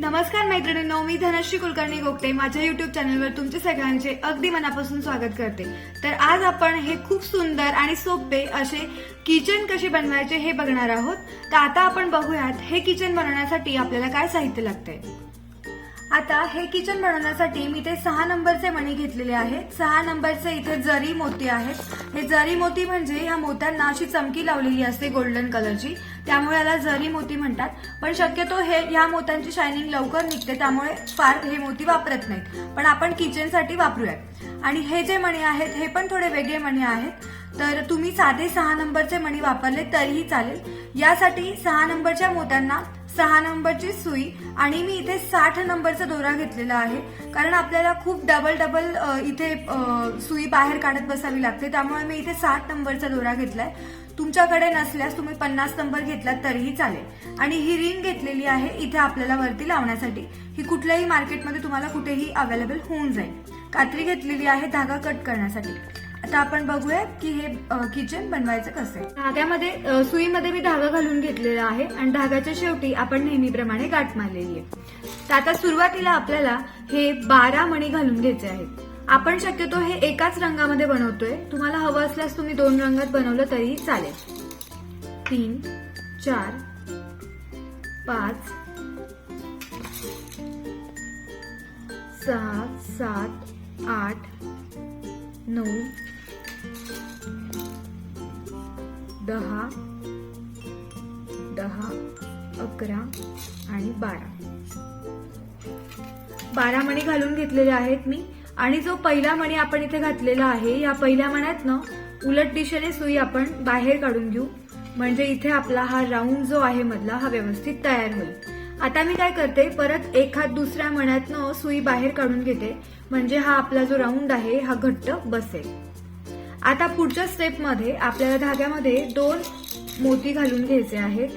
नमस्कार मैत्रिणींनो मी धनश्री कुलकर्णी गोगटे. माझ्या युट्यूब चॅनलवर तुमचे सगळ्यांचे अगदी मनापासून स्वागत करते. तर आज आपण हे खूप सुंदर आणि सोपे असे किचन कसे बनवायचे हे बघणार आहोत. तर आता आपण बघूयात हे किचन बनवण्यासाठी आपल्याला काय साहित्य लागतंय. आता हे किचन बनवण्यासाठी मी ते सहा नंबरचे मणी घेतलेले आहेत. सहा नंबरचे इथे जरी मोती आहेत. हे जरी मोती म्हणजे ह्या मोत्यांना अशी चमकी लावलेली असते गोल्डन कलरची त्यामुळे याला जरी मोती म्हणतात. पण शक्यतो हे ह्या मोत्यांची शायनिंग लवकर निघते. त्यामुळे फार हे मोती वापरत नाहीत. पण आपण किचनसाठी वापरूयात. आणि हे जे मणी आहेत हे पण थोडे वेगळे मणी आहेत. तर तुम्ही साधे सहा नंबरचे मणी वापरले तरीही चालेल. यासाठी सहा नंबरच्या मोत्यांना सहा नंबरची सुई आणि मी इथे साठ नंबरचा दोरा घेतलेला आहे. कारण आपल्याला खूप डबल डबल इथे सुई बाहेर काढत बसावी लागते. त्यामुळे मी इथे साठ नंबरचा दोरा घेतलाय. तुमच्याकडे नसल्यास तुम्ही पन्नास नंबर घेतलात तरीही चालेल. आणि ही रिंग घेतलेली आहे इथे आपल्याला वरती लावण्यासाठी. ही कुठल्याही मार्केटमध्ये तुम्हाला कुठेही अवेलेबल होऊन जाईल. कात्री घेतलेली आहे धागा कट करण्यासाठी. आता आपण बघूया की हे किचन बनवायचं कसं आहे. धाग्यामध्ये सुईमध्ये मी धागा घालून घेतलेला आहे आणि धाग्याच्या शेवटी आपण नेहमीप्रमाणे गाठ मारलेली आहे. तर आता सुरुवातीला आपल्याला हे बारा मणी घालून घ्यायचे आहेत. आपण शक्यतो हे एकाच रंगामध्ये बनवतोय. तुम्हाला हवं असल्यास तुम्ही दोन रंगात बनवलं तरी चालेल. तीन चार पाच सहा सात आठ नऊ दहा दहा अकरा आणि बारा. बारा मणी घालून घेतलेले आहेत मी. आणि जो पहिला मणी आपण इथे घातलेला आहे या पहिल्या मण्यातनं उलट दिशेने सुई आपण बाहेर काढून घेऊ. म्हणजे इथे आपला हा राऊंड जो आहे मधला हा व्यवस्थित तयार होईल. आता मी काय करते परत एखाद दुसऱ्या मण्यातनं सुई बाहेर काढून घेते. म्हणजे हा आपला जो राऊंड आहे हा घट्ट बसेल. आता पुढच्या स्टेपमध्ये आपल्याला धाग्यामध्ये दोन मोती घालून घ्यायचे आहेत.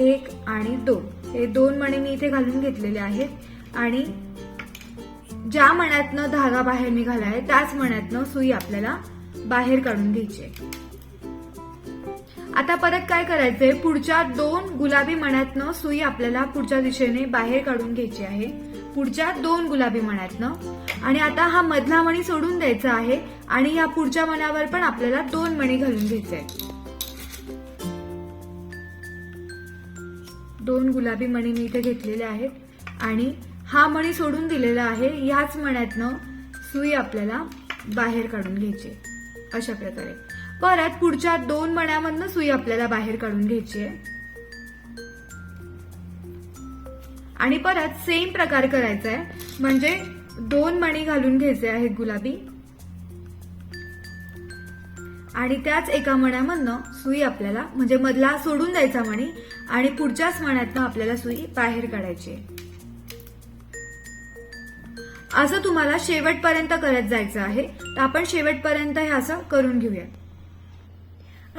एक आणि दोन. हे दोन मणे मी इथे घालून घेतलेले आहेत. आणि ज्या मण्यातनं धागा बाहेर निघालाय त्याच मण्यातनं सुई आपल्याला बाहेर काढून घ्यायची आहे. आता परत काय करायचंय? पुढच्या दोन गुलाबी मण्यातनं सुई आपल्याला पुढच्या दिशेने बाहेर काढून घ्यायची आहे. पुढच्या दोन गुलाबी मण्यातनं आणि आता हा मधला मणी सोडून द्यायचा आहे आणि या पुढच्या मण्यावर पण आपल्याला दोन मणी घालून घ्यायचे दोन गुलाबी मणी मी इथे घेतलेले आहेत आणि हा मणी सोडून दिलेला आहे याच मण्यातनं सुई आपल्याला बाहेर काढून घ्यायची आहे. अशा प्रकारे. परत पुढच्या दोन मण्यामधनं सुई आपल्याला बाहेर काढून घ्यायची आहे. आणि परत सेम प्रकार करायचा आहे म्हणजे दोन मणी घालून घ्यायचे आहेत गुलाबी. आणि त्याच एका मण्यामधनं सुई आपल्याला म्हणजे मधला सोडून द्यायचा मणी आणि पुढच्याच मण्यातनं आपल्याला सुई बाहेर काढायची असं तुम्हाला शेवटपर्यंत करत जायचं आहे. तर आपण शेवटपर्यंत हे असं करून घेऊया.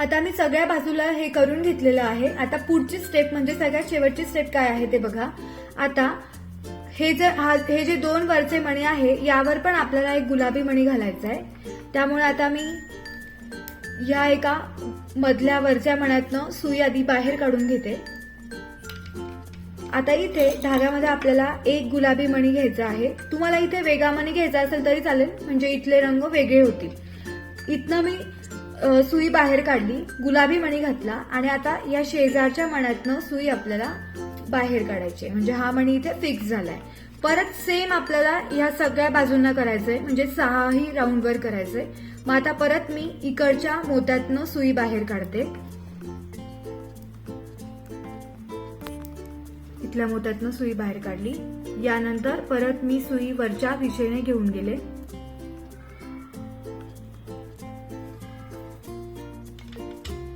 आता मी सगळ्या बाजूला हे करून घेतलेलं आहे. आता पुढची स्टेप म्हणजे सगळ्यात शेवटची स्टेप काय आहे ते बघा. आता हे जे हा हे जे दोन वरचे मणी आहे यावर पण आपल्याला एक गुलाबी मणी घालायचा आहे त्यामुळे आता मी या एका मधल्या वरच्या मण्यातनं सुई आधी बाहेर काढून घेते. आता इथे धाग्यामध्ये आपल्याला एक गुलाबी मणी घ्यायचा आहे. तुम्हाला इथे वेगळा मणी घ्यायचा असेल तरी चालेल म्हणजे इथले रंग वेगळे होतील. इथनं मी सुई बाहेर काढली गुलाबी मणी घातला आणि आता या शेजारच्या मण्यातनं सुई आपल्याला बाहेर काढायचे. म्हणजे हा मणी इथे फिक्स झालाय. परत सेम आपल्याला या सगळ्या बाजूंना करायचंय. म्हणजे सहाही राऊंडवर करायचंय. मग आता परत मी इकडच्या मोत्यातनं सुई बाहेर काढते. इथल्या मोत्यातनं सुई बाहेर काढली. यानंतर परत मी सुई वरच्या दिशेने घेऊन गेले.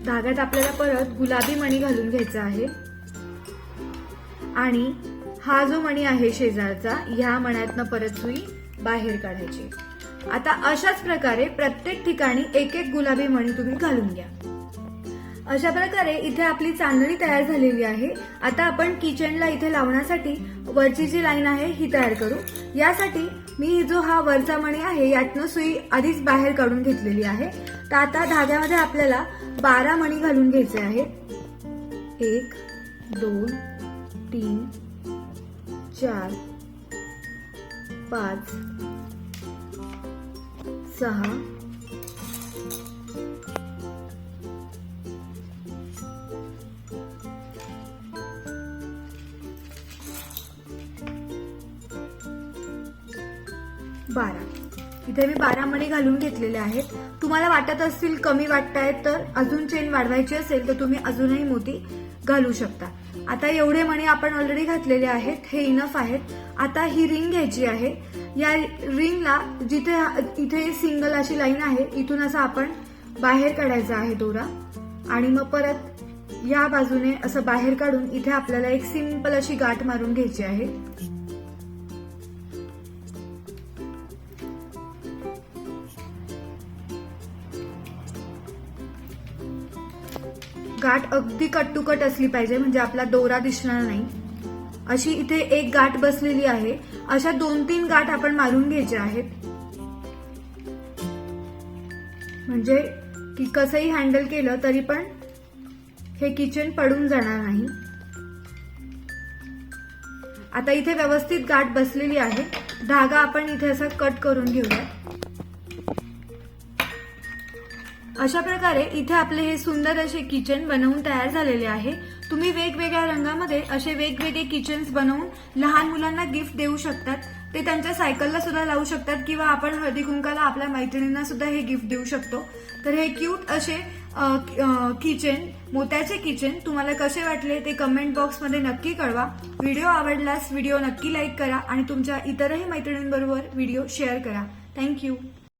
धाग्यात आपल्याला परत गुलाबी मणी घालून घ्यायचा आहे. आणि हा जो मणी आहे शेजारचा ह्या मण्यातनं परत सुई बाहेर काढायची. आता अशाच प्रकारे प्रत्येक ठिकाणी एक एक गुलाबी मणी तुम्ही घालून घ्या. अशा प्रकारे इथे आपली चांदणी तयार झालेली आहे. आता आपण किचनला इथे लावण्यासाठी वरची जी लाईन आहे ही तयार करू. यासाठी मी जो हा वरचा मणी आहे यातनं सुई आधीच बाहेर काढून घेतलेली आहे. तर आता धाग्यामध्ये आपल्याला बारा मणी घालून घ्यायचे आहेत. एक दोन तीन चार पाच सहा बारा. इथे मी बारा मणी घालून घेतलेले आहेत. तुम्हाला वाटत असतील कमी वाटतायत तर अजून चेन वाढवायची असेल तर तुम्ही अजूनही मोती घालू शकता. आता एवढे मणी आपण ऑलरेडी घातलेले आहेत हे इनफ आहेत. आता ही रिंग घ्यायची आहे. या रिंगला जिथे इथे सिंगल अशी लाईन आहे इथून असं आपण बाहेर काढायचा आहे दोरा. आणि मग परत या बाजूने असं बाहेर काढून इथे आपल्याला एक सिंपल अशी गाठ मारून घ्यायची आहे. गाठ अगदी कट असली पाहिजे म्हणजे आपला दोरा दिसणार नाही. अशी इथे एक गाठ बसलेली आहे. अशा दोन तीन गाठ आपण मारून घ्यायच्या आहेत. म्हणजे की कसंही हँडल केलं तरी पण हे किचन पडून जाणार नाही. आता इथे व्यवस्थित गाठ बसलेली आहे. धागा आपण इथे असा कट करून घेऊया अशा प्रकारे इथे आपले हे सुंदर असे किचन बनवून तयार झालेले आहे. तुम्ही वेगवेगळ्या रंगामध्ये असे वेगवेगळे किचन्स बनवून लहान मुलांना गिफ्ट देऊ शकतात. ते त्यांच्या सायकलला सुद्धा लावू शकतात किंवा आपण हळदी कुंकाला आपल्या मैत्रिणींना सुद्धा हे गिफ्ट देऊ शकतो. तर हे क्यूट असे किचन मोत्याचे किचन तुम्हाला कसे वाटले ते कमेंट बॉक्समध्ये नक्की कळवा. व्हिडिओ आवडल्यास व्हिडिओ नक्की लाईक करा आणि तुमच्या इतरही मैत्रिणींबरोबर व्हिडिओ शेअर करा. Thank you